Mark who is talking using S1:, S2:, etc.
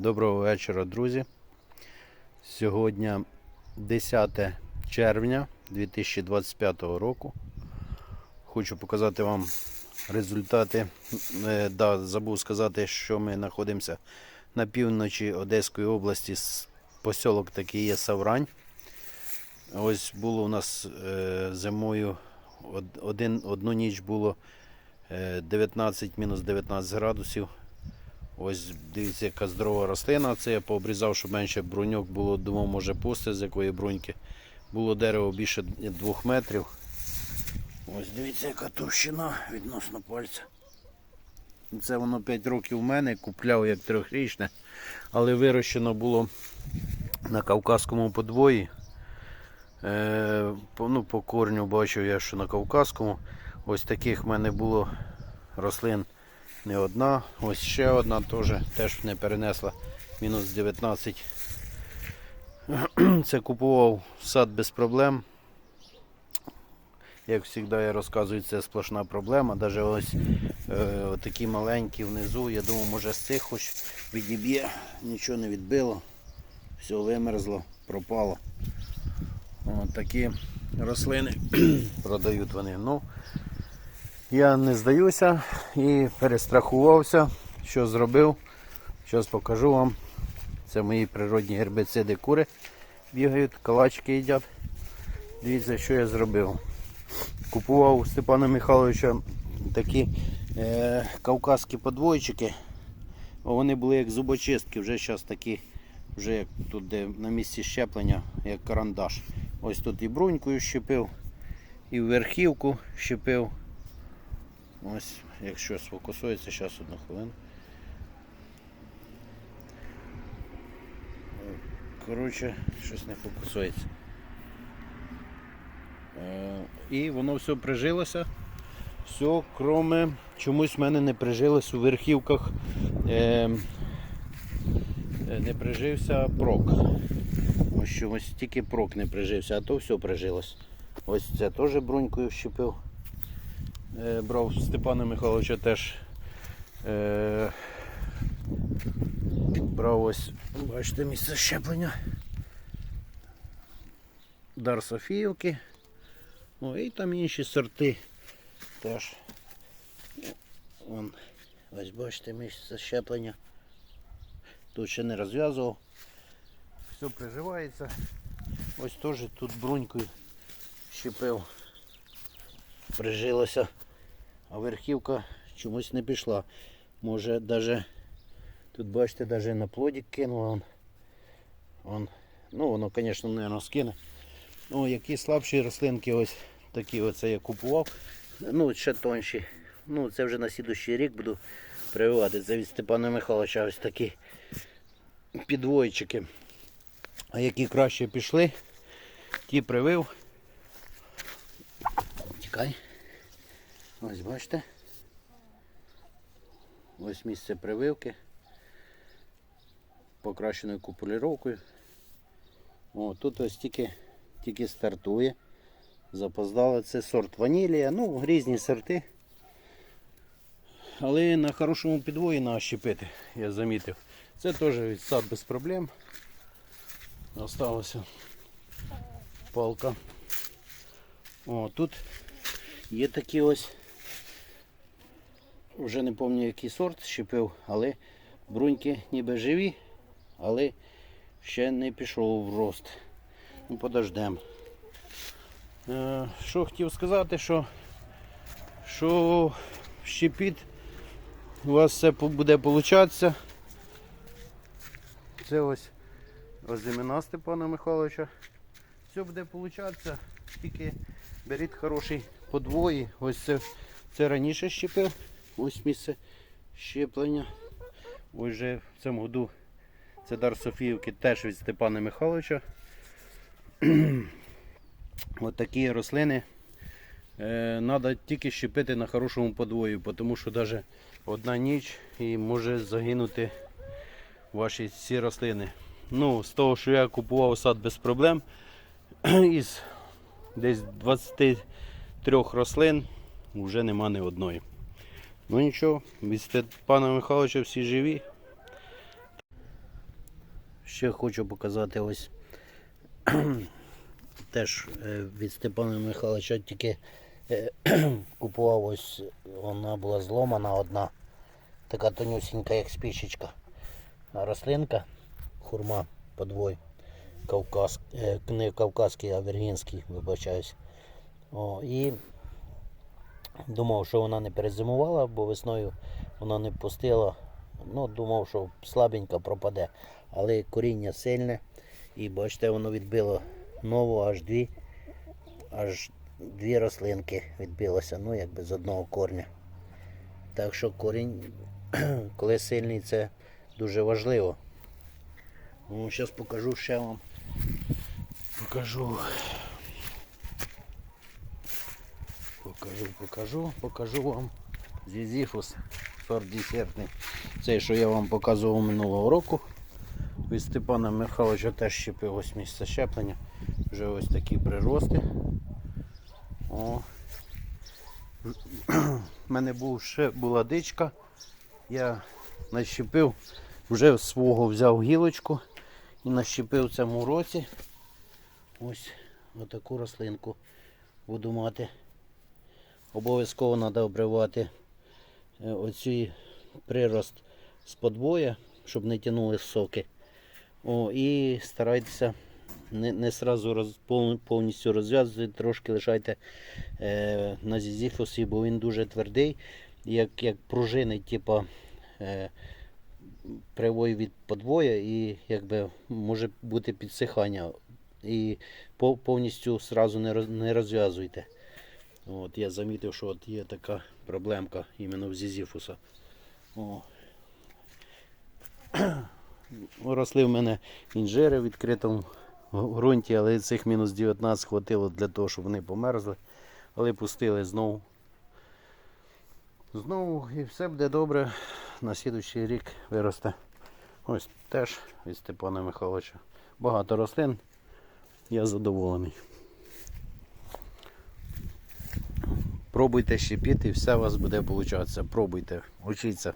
S1: Доброго вечора, друзі. Сьогодні 10 червня 2025 року. Хочу показати вам результати. Е, Да, забув сказати, що ми знаходимося на півночі Одеської області. Посілок такий є Саврань. Ось було у нас е, зимою один, одну ніч було е, 19 мінус 19 градусів. Ось дивіться, яка здорова рослина. Це я пообрізав, щоб менше бруньок було. Думав, може пусти з якої бруньки. Було дерево більше 2 метрів. Ось дивіться, яка товщина відносно пальця. Це воно 5 років в мене, купляв як трьохрічне, але вирощено було на Кавказькому подвої. Е, ну, по корню бачив я, що на Кавказькому. Ось таких в мене було рослин не одна. Ось ще одна теж, теж не перенесла мінус 19. Це купував сад без проблем. Як завжди я розказую, це сплошна проблема. Навіть ось е, такі маленькі внизу. Я думав, може з цих хоч відіб'є, нічого не відбило. Все вимерзло, пропало. От такі рослини продають вони. Ну, я не здаюся і перестрахувався, що зробив. Зараз покажу вам. Це мої природні гербициди кури бігають, калачки їдять. Дивіться, що я зробив. Купував у Степана Михайловича такі е, кавказькі подвойчики. Вони були як зубочистки, вже зараз такі, вже як тут де на місці щеплення, як карандаш. Ось тут і брунькою щепив, і верхівку щепив. Ось, якщо сфокусується, зараз одну хвилину. Коротше, щось не фокусується. Е, І воно все прижилося. Все, кроме чомусь в мене не прижилось у верхівках. Е, е, не прижився прок. Ось чомусь тільки прок не прижився, а то все прижилось. Ось це теж брунькою щепив. Е, брав Степана Михайловича теж. Е, брав ось, бачите, місце щеплення. Дар Софіївки. О, і там інші сорти теж. Вон, ось бачите, місце щеплення. Тут ще не розв'язував. Все приживається. Ось теж тут брунькою щепив. Прижилося. А верхівка чомусь не пішла. Може навіть тут бачите, навіть на плодик кинула. Он. Ну воно, звісно, не скине. Ну, які слабші рослинки, ось такі оце я купував. Ну, ще тонші. Ну, це вже на слідущий рік буду прививати. Це від Степана Михайловича ось такі підвойчики. А які краще пішли, ті привив. Тікай. Ось бачите. Ось місце прививки. Покращеною купуліровкою. О, тут ось тільки, тільки стартує. Запоздало це сорт ванілія, ну різні сорти. Але на хорошому підвої треба щепити, я замітив. Це теж від сад без проблем. Осталася палка. О, тут є такі ось. Вже не пам'ятаю який сорт щепив, але бруньки ніби живі, але ще не пішов в рост. Ну, подождемо. Е, що хотів сказати, що, що щепіт у вас все буде получатися. Це ось озимина Степана Михайловича. Все буде получатися, тільки беріть хороший подвої. Ось це, це раніше щепив. Ось місце щеплення. Ось вже в цьому году це дар Софіївки теж від Степана Михайловича. От такі рослини треба тільки щепити на хорошому подвої, тому що навіть одна ніч і може загинути ваші ці рослини. Ну, з того, що я купував сад без проблем, із десь 23 рослин вже нема ні одної. Ну нічого, від Степана Михайловича всі живі. Ще хочу показати ось теж е, від Степана Михайловича тільки е, купував ось, вона була зломана одна, така тонюсінька, як спішечка. Рослинка, хурма подвой, Кавказ, не кавказький, а віргінський, вибачаюсь. О, і думав, що вона не перезимувала, бо весною вона не пустила. Ну, думав, що слабенько пропаде. Але коріння сильне. І бачите, воно відбило нову аж дві, аж дві рослинки відбилося, ну якби з одного корня. Так що корінь, коли сильний, це дуже важливо. Ну, зараз покажу ще вам. Покажу. Покажу, покажу, покажу вам зізіфус сорт десертний. Цей, що я вам показував минулого року. Від Степана Михайловича теж щепив ось місце щеплення. Вже ось такі прирости. О. У мене був ще була дичка. Я нащепив, вже свого взяв гілочку і нащепив в цьому році. Ось отаку рослинку буду мати. Обов'язково треба обривати е, оцей прирост з подвоя, щоб не тягнули соки. О, і старайтеся не, не сразу роз, повністю розв'язувати, трошки лишайте е, на зізіфосі, бо він дуже твердий, як, як пружини, типу, е, привой від подвоя, і якби може бути підсихання. І повністю сразу не розв'язуйте. От, я замітив, що от є така проблемка іменно в зізіфуса. О. Росли в мене інжири в відкритому ґрунті, але цих мінус 19 хватило для того, щоб вони померзли. Але пустили знову. Знову і все буде добре. На слідуючий рік виросте. Ось теж від Степана Михайловича. Багато рослин. Я задоволений. Пробуйте щепіти і все у вас буде получатися. Пробуйте, учіться.